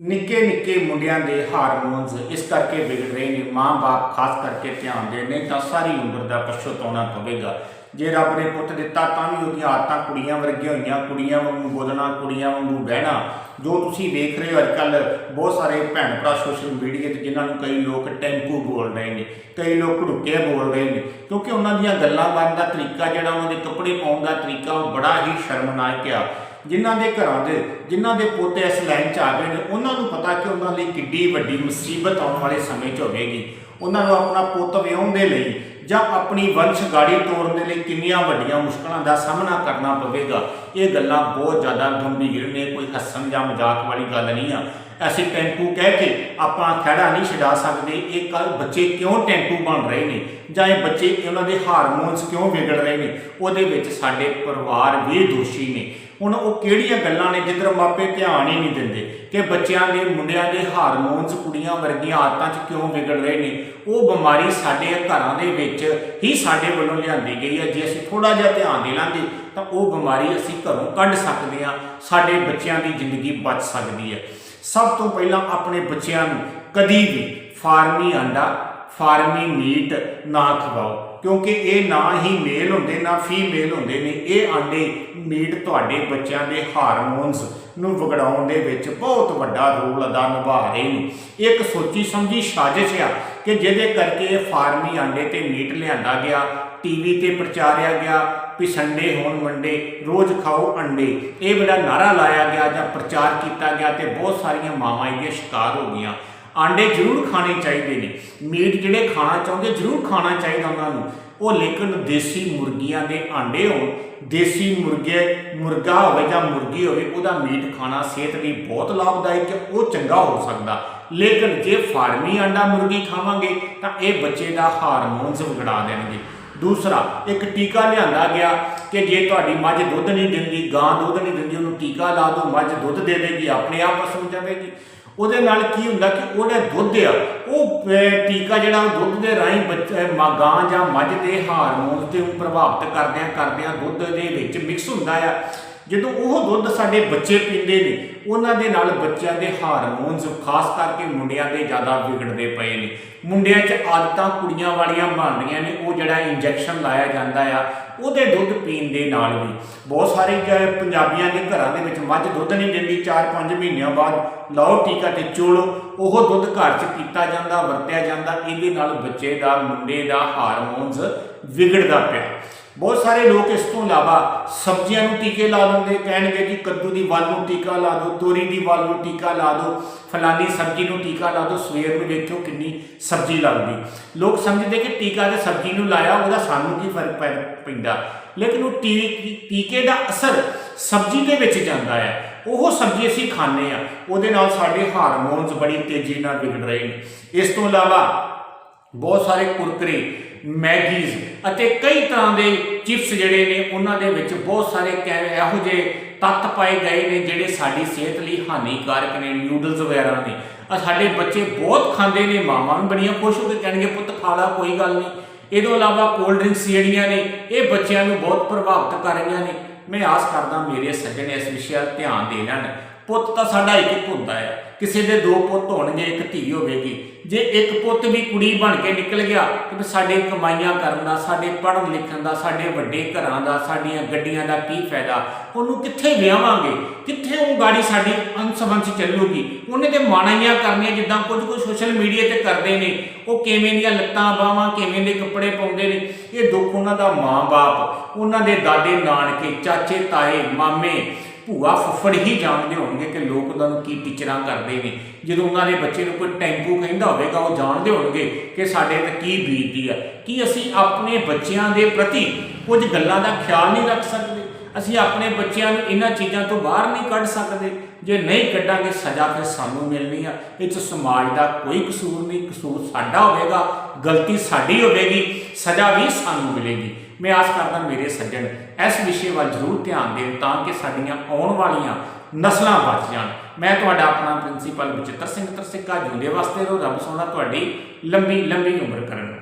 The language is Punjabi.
ਨਿੱਕੇ ਨਿੱਕੇ ਮੁੰਡਿਆਂ ਦੇ ਹਾਰਮੋਨਸ ਇਸ ਕਰਕੇ ਵਿਗੜ ਰਹੇ ਨੇ, ਮਾਂ-ਬਾਪ ਖਾਸ ਕਰਕੇ ਧਿਆਨ ਦੇਣ ਨਹੀਂ ਤਾਂ ਸਾਰੀ ਉਮਰ ਦਾ ਪਛਤਾਉਣਾ ਪਵੇਗਾ। ਜੇ ਰੱਬ ਨੇ ਪੁੱਤ ਦਿੱਤਾ ਤਾਂ ਵੀ ਉਹਦੀਆਂ ਆਦਤਾਂ ਕੁੜੀਆਂ ਵਰਗੀਆਂ ਹੋਈਆਂ, ਕੁੜੀਆਂ ਵਾਂਗੂ ਬੋਲਣਾ, ਕੁੜੀਆਂ ਵਾਂਗੂ ਬਹਿਣਾ। ਜੋ ਤੁਸੀਂ ਵੇਖ ਰਹੇ ਹੋ ਅੱਜ ਅੱਜਕੱਲ ਬਹੁਤ ਸਾਰੇ ਭੈਣ ਭਰਾ ਸੋਸ਼ਲ ਮੀਡੀਆ ਤੇ ਜਿਨ੍ਹਾਂ ਨੂੰ ਕਈ ਲੋਕ ਟੈਂਪੂ ਬੋਲ ਰਹੇ ਨੇ, ਕਈ ਲੋਕ ਢੁੱਕੇ ਬੋਲ ਰਹੇ ਨੇ, ਕਿਉਂਕਿ ਉਹਨਾਂ ਦੀਆਂ ਗੱਲਾਂ ਕਰਨ ਦਾ ਤਰੀਕਾ ਜਿਹੜਾ ਉਹਨਾਂ ਦੇ ਕੱਪੜੇ ਪਾਉਣ ਦਾ ਤਰੀਕਾ ਉਹ ਬੜਾ ਹੀ ਸ਼ਰਮਨਾਕ ਆ। ਜਿਨ੍ਹਾਂ ਦੇ ਘਰਾਂ ਦੇ, ਜਿਨ੍ਹਾਂ ਦੇ ਪੋਤੇ ਇਸ ਲਾਈਨ 'ਚ ਆ ਗਏ ਨੇ, ਉਹਨਾਂ ਨੂੰ ਪਤਾ ਕਿ ਉਹਨਾਂ ਲਈ ਕਿੱਡੀ ਵੱਡੀ ਮੁਸੀਬਤ ਆਉਣ ਵਾਲੇ ਸਮੇਂ 'ਚ ਹੋਵੇਗੀ। ਉਹਨਾਂ ਨੂੰ ਆਪਣਾ ਪੁੱਤ ਵਿਆਹੁਣ ਦੇ ਲਈ ਜਾਂ ਆਪਣੀ ਵੰਸ਼ ਗਾੜੀ ਤੋੜਨ ਦੇ ਲਈ ਕਿੰਨੀਆਂ ਵੱਡੀਆਂ ਮੁਸ਼ਕਲਾਂ ਦਾ ਸਾਹਮਣਾ ਕਰਨਾ ਪਵੇਗਾ? ਇਹ ਗੱਲਾਂ ਬਹੁਤ ਜ਼ਿਆਦਾ ਗੰਭੀਰ ਨੇ, ਕੋਈ ਹੱਸਣ ਜਾਂ ਮਜ਼ਾਕ ਵਾਲੀ ਗੱਲ ਨਹੀਂ ਆ। ਅਸੀਂ ਟੈਂਪੂ ਕਹਿ ਕੇ ਆਪਾਂ ਖੜਾ ਨਹੀਂ ਛਡਾ ਸਕਦੇ। ਇਹ ਕੱਲ ਬੱਚੇ ਕਿਉਂ ਟੈਂਪੂ ਬਣ ਰਹੇ ਨੇ? ਜਾਂ ਇਹ ਬੱਚੇ ਉਹਨਾਂ ਦੇ ਹਾਰਮੋਨਸ ਕਿਉਂ ਵਿਗੜ ਰਹੇ ਨੇ? ਉਹਦੇ ਵਿੱਚ ਸਾਡੇ ਪਰਿਵਾਰ ਵੀ ਦੋਸ਼ੀ ਨੇ। ਹੁਣ ਉਹ ਕਿਹੜੀਆਂ ਗੱਲਾਂ ਨੇ ਜਿੱਧਰ ਮਾਪੇ ਧਿਆਨ ਹੀ ਨਹੀਂ ਦਿੰਦੇ ਕਿ ਬੱਚਿਆਂ ਦੇ, ਮੁੰਡਿਆਂ ਦੇ ਹਾਰਮੋਨਸ ਕੁੜੀਆਂ ਵਰਗੀਆਂ ਆਦਤਾਂ 'ਚ ਕਿਉਂ ਵਿਗੜ ਰਹੇ ਨੇ? ਉਹ ਬਿਮਾਰੀ ਸਾਡੇ ਘਰਾਂ ਦੇ ਵਿੱਚ ਹੀ ਸਾਡੇ ਵੱਲੋਂ ਲਿਆਂਦੀ ਗਈ ਹੈ। ਜੇ ਅਸੀਂ ਥੋੜਾ ਜਿਹਾ ਧਿਆਨ ਦੇ ਲਾਂਗੇ, ਤਾਂ ਉਹ ਬਿਮਾਰੀ ਅਸੀਂ ਘਰੋਂ ਕੱਢ ਸਕਦੇ ਹਾਂ। ਸਾਡੇ ਬੱਚਿਆਂ ਦੀ ਜ਼ਿੰਦਗੀ ਬਚ ਸਕਦੀ ਹੈ। ਸਭ ਤੋਂ ਪਹਿਲਾਂ ਆਪਣੇ ਬੱਚਿਆਂ ਨੂੰ ਕਦੀ ਵੀ ਫਾਰਮੀ ਆਂਡਾ ਫਾਰਮੀ ਮੀਟ ਨਾ ਖਵਾਓ, ਕਿਉਂਕਿ ਇਹ ਨਾ ਹੀ ਮੇਲ ਹੁੰਦੇ, ਨਾ ਫੀਮੇਲ ਹੁੰਦੇ ਨੇ। ਇਹ ਆਂਡੇ, ਮੀਟ ਤੁਹਾਡੇ ਬੱਚਿਆਂ ਦੇ ਹਾਰਮੋਨਸ ਨੂੰ ਵਿਗੜਾਉਣ ਦੇ ਵਿੱਚ ਬਹੁਤ ਵੱਡਾ ਰੋਲ ਅਦਾ ਨਿਭਾ ਰਹੇ ਨੇ। ਇੱਕ ਸੋਚੀ ਸਮਝੀ ਸਾਜ਼ਿਸ਼ ਆ ਕਿ ਜਿਹਦੇ ਕਰਕੇ ਇਹ ਫਾਰਮੀ ਆਂਡੇ ਤੇ ਮੀਟ ਲਿਆਂਦਾ ਗਿਆ, ਟੀਵੀ ਤੇ ਪ੍ਰਚਾਰਿਆ ਗਿਆ ਵੀ ਸੰਡੇ ਹੋਣ ਮੰਡੇ ਰੋਜ਼ ਖਾਓ ਅੰਡੇ। ਇਹ ਬੜਾ ਨਾਰਾ ਲਾਇਆ ਗਿਆ ਜਾਂ ਪ੍ਰਚਾਰ ਕੀਤਾ ਗਿਆ ਤੇ ਬਹੁਤ ਸਾਰੀਆਂ ਮਾਵਾਂ ਇਹਦੇ ਸ਼ਿਕਾਰ ਹੋ ਗਈਆਂ। ਆਂਡੇ ਜ਼ਰੂਰ ਖਾਣੇ ਚਾਹੀਦੇ ਨੇ। ਮੀਟ ਜਿਹੜੇ ਖਾਣਾ ਚਾਹੁੰਦੇ, ਜ਼ਰੂਰ ਖਾਣਾ ਚਾਹੀਦਾ ਉਹਨਾਂ ਨੂੰ। ਉਹ ਲੇਕਿਨ ਦੇਸੀ ਮੁਰਗੀਆਂ ਦੇ ਆਂਡੇ ਹੋਣ, ਦੇਸੀ ਮੁਰਗੇ, ਮੁਰਗਾ ਹੋਵੇ ਜਾਂ ਮੁਰਗੀ ਹੋਵੇ, ਉਹਦਾ ਮੀਟ ਖਾਣਾ ਸਿਹਤ ਲਈ ਬਹੁਤ ਲਾਭਦਾਇਕ ਹੈ, ਉਹ ਚੰਗਾ ਹੋ ਸਕਦਾ। ਲੇਕਿਨ ਜੇ ਫਾਰਮੀ ਆਂਡਾ ਮੁਰਗੀ ਖਾਵਾਂਗੇ, ਤਾਂ ਇਹ ਬੱਚੇ ਦਾ ਹਾਰਮੋਨਸ ਵਿਗੜਾ ਦੇਣਗੇ। ਦੂਸਰਾ, ਇੱਕ ਟੀਕਾ ਲਿਆਂਦਾ ਗਿਆ ਕਿ ਜੇ ਤੁਹਾਡੀ ਮੱਝ ਦੁੱਧ ਨਹੀਂ ਦਿੰਦੀ, ਗਾਂ ਦੁੱਧ ਨਹੀਂ ਦਿੰਦੀ, ਉਹਨੂੰ ਟੀਕਾ ਲਾ ਦਿਓ, ਮੱਝ ਦੁੱਧ ਦੇ ਦੇਗੀ, ਆਪਣੇ ਆਪ ਪਸੂ ਜਾਵੇਗੀ ਉਹਦੇ ਨਾਲ ਕੀ ਹੁੰਦਾ ਕਿ ਉਹਦਾ ਦੁੱਧ ਆ, ਉਹ ਟੀਕਾ ਜਿਹੜਾ ਦੁੱਧ ਦੇ ਰਾਹੀਂ ਬੱਚੇ ਗਾਂ ਜਾਂ ਮੱਝ ਦੇ ਹਾਰਮੋਨਸ ਤੇ ਨੂੰ ਪ੍ਰਭਾਵਿਤ ਕਰਦਿਆਂ ਕਰਦਿਆਂ ਦੁੱਧ ਦੇ ਵਿੱਚ ਮਿਕਸ ਹੁੰਦਾ ਆ। ਜਦੋਂ ਉਹ ਦੁੱਧ ਸਾਡੇ ਬੱਚੇ ਪੀਂਦੇ ਨੇ, ਉਹਨਾਂ ਦੇ ਨਾਲ ਬੱਚਿਆਂ ਦੇ ਹਾਰਮੋਨਸ, ਖਾਸ ਕਰਕੇ ਮੁੰਡਿਆਂ ਦੇ ਜ਼ਿਆਦਾ ਵਿਗੜਦੇ ਪਏ ਨੇ। ਮੁੰਡਿਆਂ 'ਚ ਆਦਤਾਂ ਕੁੜੀਆਂ ਵਾਲੀਆਂ ਬਣ ਰਹੀਆਂ ਨੇ, ਉਹ ਜਿਹੜਾ ਇੰਜੈਕਸ਼ਨ ਲਾਇਆ ਜਾਂਦਾ ਆ ਉਹਦੇ ਦੁੱਧ ਪੀਣ ਦੇ ਨਾਲ ਵੀ। ਬਹੁਤ ਸਾਰੇ ਪੰਜਾਬੀਆਂ ਦੇ ਘਰਾਂ ਦੇ ਵਿੱਚ ਮੱਝ ਦੁੱਧ ਨਹੀਂ ਦਿੰਦੀ। 4-5 ਮਹੀਨਿਆਂ ਬਾਅਦ ਲਾਓ ਟੀਕਾ ਤੇ ਚੋਲੋ। ਉਹ ਦੁੱਧ ਘਰ 'ਚ ਪੀਤਾ ਜਾਂਦਾ, ਵਰਤਿਆ ਜਾਂਦਾ। ਇਹਦੇ ਨਾਲ ਬੱਚੇ ਦਾ, ਮੁੰਡੇ ਦਾ ਹਾਰਮੋਨਸ ਵਿਗੜਦਾ ਪਿਆ। ਬਹੁਤ ਸਾਰੇ ਲੋਕ ਇਸ ਤੋਂ ਇਲਾਵਾ ਸਬਜ਼ੀਆਂ ਨੂੰ ਟੀਕੇ ਲਾ ਦਿੰਦੇ, ਕਹਿਣਗੇ ਕਿ ਕੱਦੂ ਦੀ ਵੱਲ ਨੂੰ ਟੀਕਾ ਲਾ ਦਿਓ, ਤੋਰੀ ਦੀ ਵੱਲ ਨੂੰ ਟੀਕਾ ਲਾ ਦਿਓ, ਫਲਾਨੀ ਸਬਜ਼ੀ ਨੂੰ ਟੀਕਾ ਲਾ ਦਿਓ, ਸਵੇਰ ਨੂੰ ਵੇਖਿਓ ਕਿੰਨੀ ਸਬਜ਼ੀ ਲੱਗਦੀ। ਲੋਕ ਸਮਝਦੇ ਕਿ ਟੀਕਾ ਤੇ ਸਬਜ਼ੀ ਨੂੰ ਲਾਇਆ, ਉਹਦਾ ਸਾਨੂੰ ਕੀ ਫ਼ਰਕ ਪੈ, ਪੈਂਦਾ? ਲੇਕਿਨ ਉਹ ਟੀਕੇ ਦਾ ਅਸਰ ਸਬਜ਼ੀ ਦੇ ਵਿੱਚ ਜਾਂਦਾ ਹੈ। ਉਹ ਸਬਜ਼ੀ ਅਸੀਂ ਖਾਂਦੇ ਆ ਉਹਦੇ ਨਾਲ ਸਾਡੇ ਹਾਰਮੋਨਸ ਬੜੀ ਤੇਜ਼ੀ ਨਾਲ ਵਿਗੜ ਰਹੇ ਨੇ। ਇਸ ਤੋਂ ਇਲਾਵਾ ਬਹੁਤ ਸਾਰੇ ਕੁਰਕਰੇ, ਮੈਗੀਜ਼ ਅਤੇ ਕਈ ਤਰ੍ਹਾਂ ਦੇ ਚਿਪਸ ਜਿਹੜੇ ਨੇ, ਉਹਨਾਂ ਦੇ ਵਿੱਚ ਬਹੁਤ ਸਾਰੇ ਕੈ- ਇਹੋ ਜਿਹੇ ਤੱਤ ਪਾਏ ਗਏ ਨੇ, ਜਿਹੜੇ ਸਾਡੀ ਸਿਹਤ ਲਈ ਹਾਨੀਕਾਰਕ ਨੇ ਨਿਊਡਲਸ ਵਗੈਰਾ ਨੇ। ਆ ਸਾਡੇ ਬੱਚੇ ਬਹੁਤ ਖਾਂਦੇ ਨੇ ਮਾਮਾ ਵੀ ਬੜੀਆਂ ਖੁਸ਼ ਹੋ ਕੇ ਕਹਿਣਗੇ, ਪੁੱਤ ਖਾ ਲਾ, ਕੋਈ ਗੱਲ ਨਹੀਂ। ਇਹ ਤੋਂ ਇਲਾਵਾ ਕੋਲਡ ਡਰਿੰਕਸ ਜਿਹੜੀਆਂ ਨੇ, ਇਹ ਬੱਚਿਆਂ ਨੂੰ ਬਹੁਤ ਪ੍ਰਭਾਵਿਤ ਕਰ ਰਹੀਆਂ ਨੇ। ਮੈਂ ਆਸ ਕਰਦਾ ਮੇਰੇ ਸੱਜਣ ਇਸ ਵਿਸ਼ੇ 'ਤੇ ਧਿਆਨ ਦੇ ਲੈਣ। ਪੁੱਤ ਤਾਂ ਸਾਡਾ ਇੱਕ ਇੱਕ ਹੁੰਦਾ ਹੈ। ਕਿਸੇ ਦੇ ਦੋ ਪੁੱਤ ਹੋਣਗੇ, ਇੱਕ ਧੀ ਹੋਵੇਗੀ। ਜੇ ਇੱਕ ਪੁੱਤ ਵੀ ਕੁੜੀ ਬਣ ਕੇ ਨਿਕਲ ਗਿਆ, ਤੇ ਫਿਰ ਸਾਡੇ ਕਮਾਈਆਂ ਕਰਨ ਦਾ, ਸਾਡੇ ਪੜ੍ਹਨ ਲਿਖਣ ਦਾ, ਸਾਡੇ ਵੱਡੇ ਘਰਾਂ ਦਾ, ਸਾਡੀਆਂ ਗੱਡੀਆਂ ਦਾ ਕੀ ਫਾਇਦਾ? ਉਹਨੂੰ ਕਿੱਥੇ ਵਿਆਹਾਂਗੇ? ਕਿੱਥੇ ਉਹ ਗਾੜੀ ਸਾਡੀ ਅੰਸਵੰਸ਼ ਚੱਲੂਗੀ? ਉਹਨੇ ਤੇ ਮਾਣਾਈਆਂ ਕਰਨੀਆਂ, ਜਿੱਦਾਂ ਕੁਝ ਕੁਝ ਸੋਸ਼ਲ ਮੀਡੀਆ ਤੇ ਕਰਦੇ ਨੇ। ਉਹ ਕਿਵੇਂ ਦੀਆਂ ਲੱਤਾਂ ਬਾਹਾਂ, ਕਿਵੇਂ ਦੇ ਕੱਪੜੇ ਪਾਉਂਦੇ ਨੇ? ਇਹ ਦੁੱਖ ਉਹਨਾਂ ਦਾ ਮਾਂ-ਬਾਪ, ਉਹਨਾਂ ਦੇ ਦਾਦੇ ਨਾਨਕੇ ਚਾਚੇ ਤਾਏ ਮਾਮੇ ਭੂਆ ਫੁੱਫੜ ਹੀ ਜਾਣਦੇ ਹੋਣਗੇ ਕਿ ਲੋਕ ਉਹਨਾਂ ਨੂੰ ਕੀ ਟੀਚਰਾਂ ਕਰਦੇ ਨੇ। ਜਦੋਂ ਉਹਨਾਂ ਦੇ ਬੱਚੇ ਨੂੰ ਕੋਈ ਟੈਂਪੂ ਕਹਿੰਦਾ ਹੋਵੇਗਾ, ਉਹ ਜਾਣਦੇ ਹੋਣਗੇ ਕਿ ਸਾਡੇ ਤੇ ਕੀ ਬੀਤਦੀ ਆ। ਕੀ ਅਸੀਂ ਆਪਣੇ ਬੱਚਿਆਂ ਦੇ ਪ੍ਰਤੀ ਕੁਝ ਗੱਲਾਂ ਦਾ ਖਿਆਲ ਨਹੀਂ ਰੱਖ ਸਕਦੇ? ਅਸੀਂ ਆਪਣੇ ਬੱਚਿਆਂ ਨੂੰ ਇਹਨਾਂ ਚੀਜ਼ਾਂ ਤੋਂ ਬਾਹਰ ਨਹੀਂ ਕੱਢ ਸਕਦੇ। ਜੇ ਨਹੀਂ ਕੱਢਾਂਗੇ, ਸਜ਼ਾ ਫਿਰ ਸਾਨੂੰ ਮਿਲਣੀ ਆ। ਇਹ 'ਚ ਸਮਾਜ ਦਾ ਕੋਈ ਕਸੂਰ ਨਹੀਂ। ਕਸੂਰ ਸਾਡਾ ਹੋਵੇਗਾ, ਗਲਤੀ ਸਾਡੀ ਹੋਵੇਗੀ, ਸਜ਼ਾ ਵੀ ਸਾਨੂੰ ਮਿਲੇਗੀ। ਮੈਂ ਆਸ ਕਰਦਾ ਮੇਰੇ ਸੱਜਣ ਇਸ ਵਿਸ਼ੇ ਵੱਲ ਜ਼ਰੂਰ ਧਿਆਨ ਦੇਣ ਤਾਂ ਕਿ ਸਾਡੀਆਂ ਆਉਣ ਵਾਲੀਆਂ ਨਸਲਾਂ ਬਚ ਜਾਣ। ਮੈਂ ਤੁਹਾਡਾ ਆਪਣਾ ਪ੍ਰਿੰਸੀਪਲ ਬਚਿੱਤਰ ਸਿੰਘ ਤਰਸਿੱਕਾ ਜੁੰਦੇ ਵਾਸਤੇ ਰਹੋ ਰੱਬ ਸੋਨਾ ਤੁਹਾਡੀ ਲੰਬੀ ਲੰਬੀ ਉਮਰ ਕਰਨ।